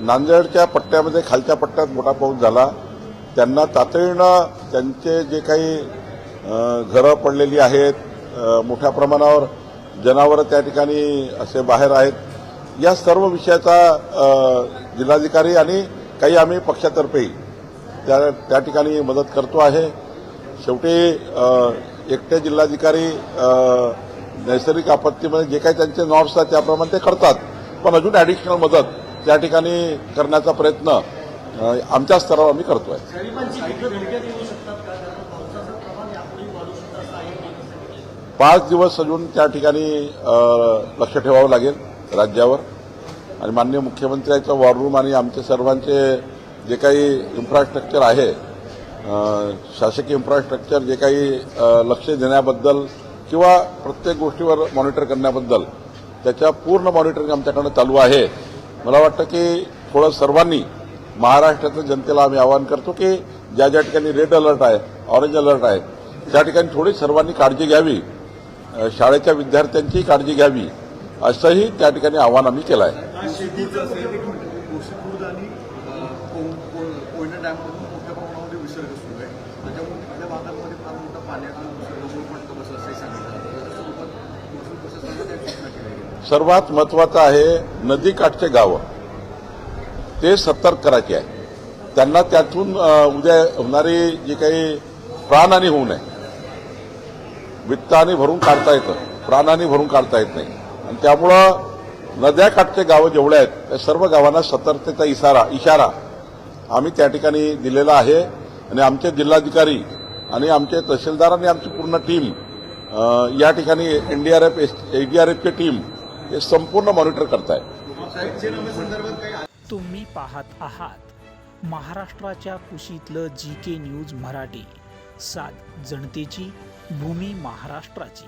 नांदेडच्या पट्ट्यामध्ये खालच्या पट्ट्यात मोठा पाऊस झाला. त्यांना तातडीनं त्यांचे जे काही घरं पडलेली आहेत मोठ्या प्रमाणावर जनावरं त्या ठिकाणी असे बाहेर आहेत. या सर्व विषयाचा जिल्हाधिकारी आणि काही आम्ही पक्षातर्फेही त्या त्या ठिकाणी मदत करतो आहे. शेवटी एकटे जिल्हाधिकारी नैसर्गिक आपत्तीमध्ये जे काही त्यांचे नॉर्म्स आहेत त्याप्रमाणे ते करतात. पण अजून ॲडिशनल मदत त्या ठिकाणी करण्याचा प्रयत्न आमच्या स्तरावर आम्ही करतोय. पाच दिवस अजून त्या ठिकाणी लक्ष ठेवावं लागेल राज्यावर. आणि माननीय मुख्यमंत्र्यांचं वॉर रूम आणि आमचे सर्वांचे जे काही इन्फ्रास्ट्रक्चर आहे शासकीय इन्फ्रास्ट्रक्चर जे काही लक्ष देण्याबद्दल किंवा प्रत्येक गोष्टीवर मॉनिटर करण्याबद्दल त्याच्या पूर्ण मॉनिटरिंग आमच्याकडनं चालू आहे. मला वाटतं की थोडं सर्वांनी महाराष्ट्रातल्या जनतेला आम्ही आवाहन करतो की ज्या ज्या ठिकाणी रेड अलर्ट आहे ऑरेंज अलर्ट आहे त्या ठिकाणी थोडी सर्वांनी काळजी घ्यावी. शाळेच्या विद्यार्थ्यांची काळजी घ्यावी. असंही त्या ठिकाणी आवाहन आम्ही केलं आहे. डॅममधून मोठ्या प्रमाणामध्ये विसर्ग सुरू आहे. त्याच्यामुळे तिथल्या भागांमध्ये फार मोठा पाण्याचा सर्वात महत्वाचं आहे नदीकाठचे गावं. ते सतर्क करायचे आहे. त्यांना त्यातून उद्या होणारी जी काही प्राणहानी होऊ नये. वित्ताने भरून काढता येतं. प्राणाने भरून काढता येत नाही. आणि त्यामुळं नद्याकाठचे गावं जेवढे आहेत त्या सर्व गावांना सतर्कतेचा इशारा इशारा आम्ही त्या ठिकाणी दिलेला आहे. आणि आमचे जिल्हाधिकारी आणि आमचे तहसीलदार आणि आमची पूर्ण टीम या ठिकाणी एनडीआरएफ एडीआरएफची टीम हे संपूर्ण मॉनिटर करताय. तुम्ही पाहत आहात महाराष्ट्राच्या कुशीतलं जी के न्यूज मराठी. सात जनतेची भूमी महाराष्ट्राची.